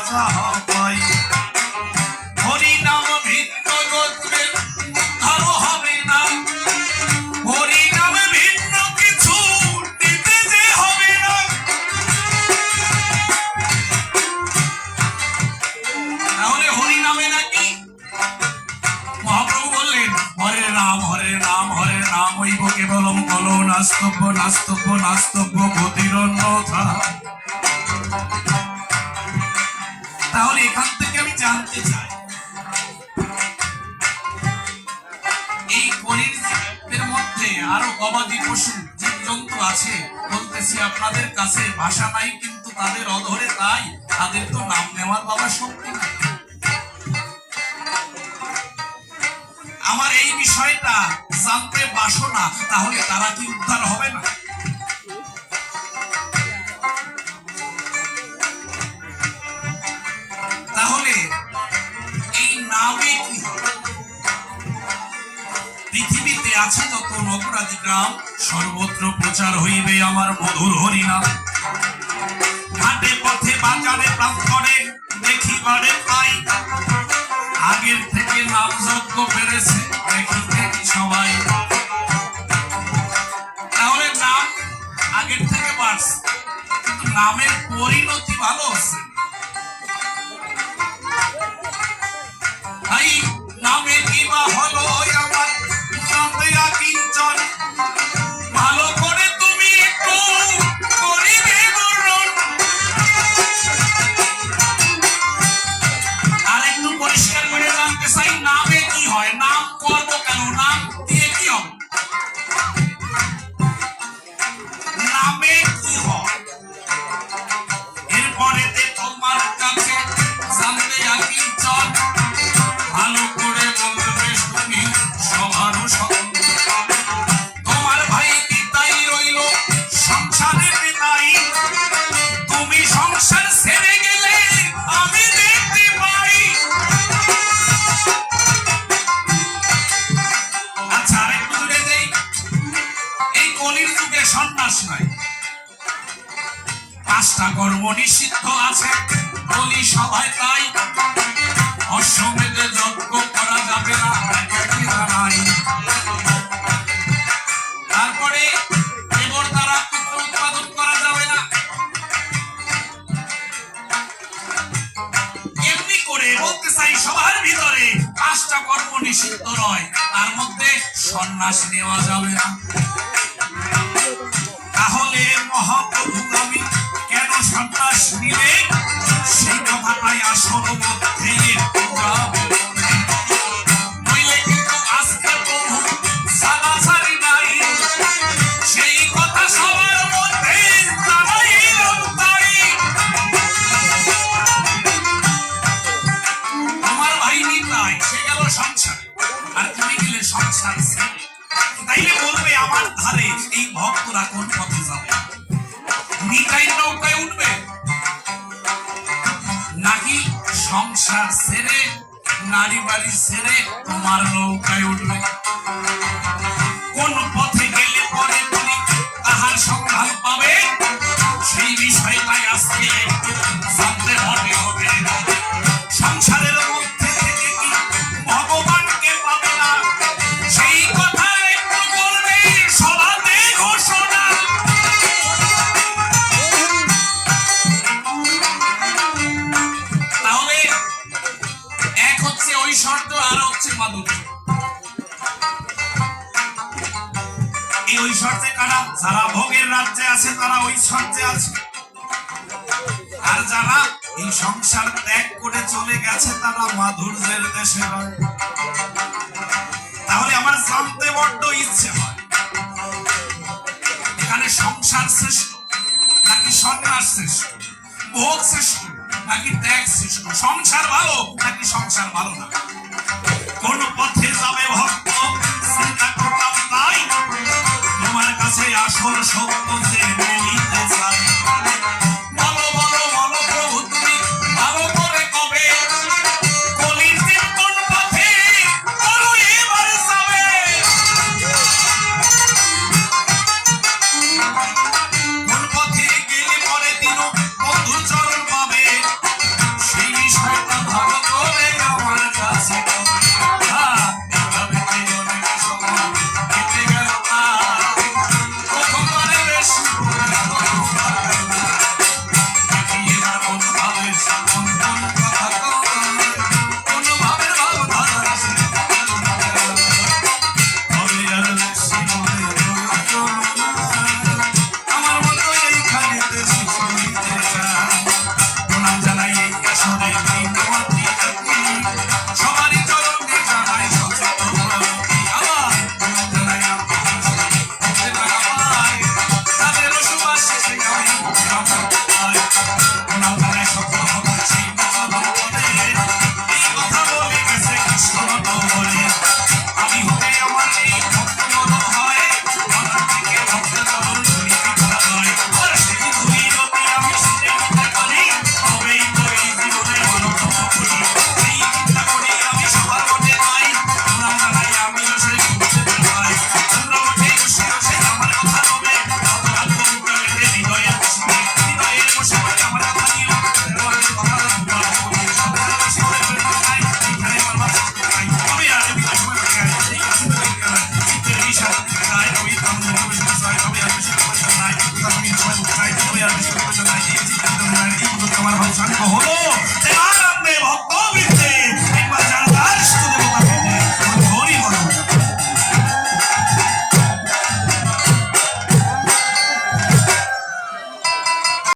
আমরা যাহা পাই হরিনাম ভিন্ন গোত্রের উদ্ধার হবে না। হরিনাম ভিন্ন কিছু নিতে যে হবে না। তাহলে হরি বললেন, হরে নাম হরে নাম ঐব কেবলম নাস্তব্য নাস্তব্য নাস্তব্য গতির তাহলে এখান থেকে আমি জানতে চাই। এই জীবের মধ্যে আরও গবাদি পশু জীবজন্তু আছে বলতেছি আপনাদের কাছে, ভাষা নাই কিন্তু তাদের অধরে তাই, তাদের তো নাম নেওয়ার বাবা শক্তি নাই। আমার এই বিষয়টা জানতে বাসনা তাহলে তারা কি উদ্ধার হবে না? আছে যত নগরাদি গ্রাম, সর্বত্র প্রচার হইবে আমার মধুর হরিনাম। ঘাটে পথে বাজারে প্রান্তরে দেখিবারে পাই। আগের থেকে নাম যজ্ঞ পেরেছে দেখি দেখি সবাই। তাহলে নাম আগের থেকে বাড়ছে কিন্তু নামের পরিণতি ভালো তাই নামে কিবা হলো? আমার সন্দেহা কিঞ্চন ভালো সন্ন্যাস নাই পাঁচটা কর্ম নিষিদ্ধ আছে, বলি সবাই তাই। অশ্বমেধে যজ্ঞ করা যাবে না উৎপাদন করা বলতে চাই সবার ভিতরে পাঁচটা কর্ম নিষিদ্ধ নয়, তার মধ্যে সন্ন্যাস নেওয়া যাবে না। মহাপ্রভু আমি কেন সন্ন্যাস নিলে সেই আসল মধ্যে কথা মধ্যে নিতাই সে গেল সংসারে তাইলে বলবে আমার ধারে এই ভক্তরা কোন পথে যাবে নিতাই নৌকায় উঠবে? নাকি সংসার সেরে নারী বাড়ি সেরে তোমার নৌকায় উঠবে? কোন পথে মাধুর্য এই ঐশ্বর্যে কারা? যারা ভোগের রাজ্যে আছে, তারা আছে। আর যারা এই সংসার ত্যাগ করে চলে গেছে, তারা মাধুর্যের দেশে তাহলে আমার জানতে বড্ড ইচ্ছে হয়, এখানে সংসার শ্রেষ্ঠ, নাকি সন্ন্যাস শ্রেষ্ঠ? ভোগ শ্রেষ্ঠ, নাকি ত্যাগ শ্রেষ্ঠ? সংসার ভালো, নাকি সংসার ভালো না?